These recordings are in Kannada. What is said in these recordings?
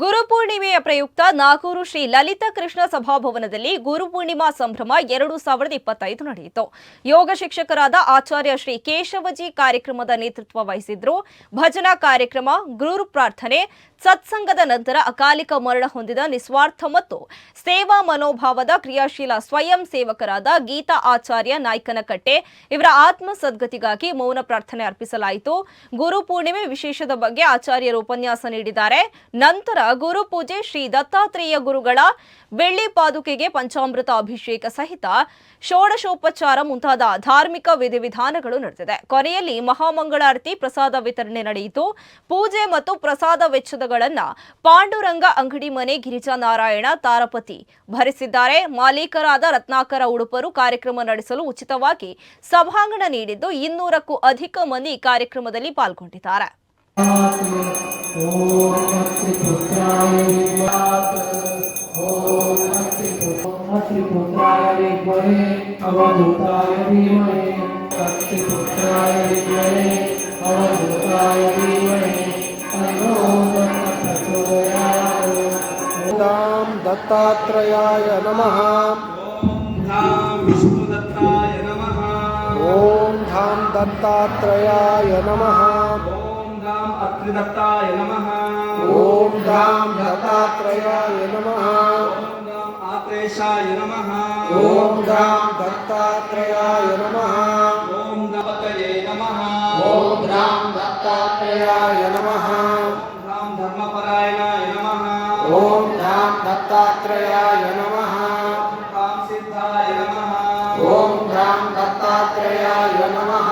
ಗುರುಪೂರ್ಣಿಮೆಯ ಪ್ರಯುಕ್ತ ನಾಗೂರು ಶ್ರೀ ಲಲಿತ ಕೃಷ್ಣ ಸಭಾಭವನದಲ್ಲಿ ಗುರುಪೂರ್ಣಿಮಾ ಸಂಭ್ರಮ ಎರಡು ಸಾವಿರದ ಇಪ್ಪತ್ತೈದು ನಡೆಯಿತು. ಯೋಗ ಶಿಕ್ಷಕರಾದ ಆಚಾರ್ಯ ಶ್ರೀ ಕೇಶವಜಿ ಕಾರ್ಯಕ್ರಮದ ನೇತೃತ್ವ ವಹಿಸಿದ್ರು. ಭಜನಾ ಕಾರ್ಯಕ್ರಮ, ಗುರು ಪ್ರಾರ್ಥನೆ ಸತ್ಸಂಗದ ನಂತರ ಅಕಾಲಿಕ ಮರಣ ಹೊಂದಿದ ನಿಸ್ವಾರ್ಥ ಮತ್ತು ಸೇವಾ ಮನೋಭಾವದ ಕ್ರಿಯಾಶೀಲ ಸ್ವಯಂ ಸೇವಕರಾದ ಗೀತಾ ಆಚಾರ್ಯ ನಾಯ್ಕನಕಟ್ಟೆ ಇವರ ಆತ್ಮ ಸದ್ಗತಿಗಾಗಿ ಮೌನ ಪ್ರಾರ್ಥನೆ ಅರ್ಪಿಸಲಾಯಿತು. ಗುರು ಪೂರ್ಣಿಮೆ ವಿಶೇಷದ ಬಗ್ಗೆ ಆಚಾರ್ಯರು ಉಪನ್ಯಾಸ ನೀಡಿದ್ದಾರೆ. ನಂತರ ಗುರು ಪೂಜೆ ಶ್ರೀ ದತ್ತಾತ್ರೇಯ ಗುರುಗಳ ಬೆಳ್ಳಿ ಪಾದುಕೆಗೆ ಪಂಚಾಮೃತ ಅಭಿಷೇಕ ಸಹಿತ ಷೋಡಶೋಪಚಾರ ಮುಂತಾದ ಧಾರ್ಮಿಕ ವಿಧಿವಿಧಾನಗಳು ನಡೆದಿದೆ. ಕೊನೆಯಲ್ಲಿ ಮಹಾಮಂಗಳಾರತಿ ಪ್ರಸಾದ ವಿತರಣೆ ನಡೆಯಿತು. ಪೂಜೆ ಮತ್ತು ಪ್ರಸಾದ ಚಿತ್ರಗಳನ್ನ ಪಾಂಡುರಂಗ ಅಂಗಡಿ ಮನೆ ಗಿರಿಜಾ ನಾರಾಯಣ ತಾರಪತಿ ಭರಿಸಿದ್ದಾರೆ ಮಾಲೀಕರಾದ ರತ್ನಾಕರ ಉಡುಪರು ಕಾರ್ಯಕ್ರಮ ನಡೆಸಲು ಉಚಿತವಾಗಿ ಸಭಾಂಗಣ ನೀಡಿದ್ದು ಇನ್ನೂರಕ್ಕೂ ಅಧಿಕ ಮಂದಿ ಕಾರ್ಯಕ್ರಮದಲ್ಲಿ ಪಾಲ್ಗೊಂಡಿದ್ದಾರೆ दत्तात्रेयाय नमः। ॐ धाम दत्तात्रेयाय नमः। ॐ धाम दत्तात्रेयाय नमः। ॐ धाम दत्तात्रेयाय नमः। ॐ धाम दत्तात्रेयाय नमः। ॐ धाम धर्मपरायणाय नमः। ॐ धां दत्तात्रयाय नमः। ॐ सिद्धाय नमः। ॐ दत्तात्रयाय नमः।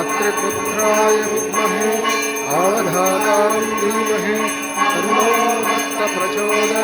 अत्रिपुत्राय विद्महे। सर्वं